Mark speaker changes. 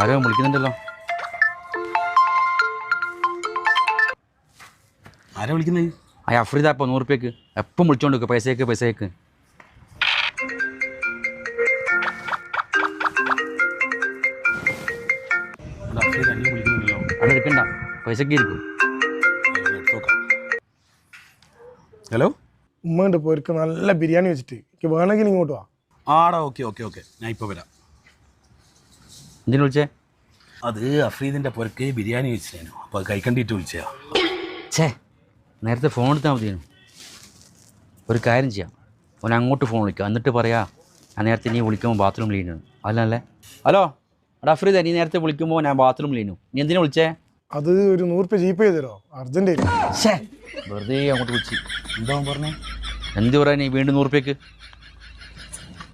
Speaker 1: ആരോ വിളിക്കുന്നുണ്ടല്ലോ.
Speaker 2: ആരാ വിളിക്കുന്നത്
Speaker 1: ആ അഫ്രീദ ഇപ്പോൾ റുപ്യക്ക് എപ്പം വിളിച്ചോണ്ട് നിൽക്കുക പൈസയ്ക്ക് പൈസയ്ക്ക് അവിടെ എടുക്കണ്ട. പൈസക്ക് ഇരിക്കും.
Speaker 2: ഹലോ?
Speaker 3: ഉമ്മയുണ്ട് പോർക്ക് നല്ല ബിരിയാണി വെച്ചിട്ട്. എനിക്ക് വേണമെങ്കിൽ ഇങ്ങോട്ട് വാ.
Speaker 2: ആടാ ഓക്കെ ഓക്കെ ഓക്കെ. ഞാൻ ഇപ്പോൾ വരാം.
Speaker 1: എന്തിനു വിളിച്ചേ?
Speaker 2: അത് അഫ്രീദിന്റെ പുരക്ക് ബിരിയാണി വെച്ചിരുന്നു. അപ്പോൾ അത് കഴിക്കണ്ടിട്ട് വിളിച്ചാ
Speaker 1: ഛേ നേരത്തെ ഫോൺ എടുത്താൽ മതിയേനു. ഒരു കാര്യം ചെയ്യാം. ഓൻ അങ്ങോട്ട് ഫോൺ വിളിക്കാം. എന്നിട്ട് പറയാ ഞാൻ നേരത്തെ നീ വിളിക്കുമ്പോൾ ബാത്റൂം ലീനു അല്ലല്ലേ ഹലോ എടാ അഫ്രീദ നീ നേരത്തെ വിളിക്കുമ്പോൾ ഞാൻ ബാത്റൂം ലീനു നീ എന്തിനാ വിളിച്ചേ?
Speaker 3: അത് ഒരു നൂറ് രൂപ ജീപ്പ് ചെയ്തോ
Speaker 1: അർജന്റ് വെറുതെ അങ്ങോട്ട് വിളിച്ച്.
Speaker 2: എന്താ പറഞ്ഞേ?
Speaker 1: എന്ത് പറയാ നീ വീണ്ടും നൂറുപ്യക്ക്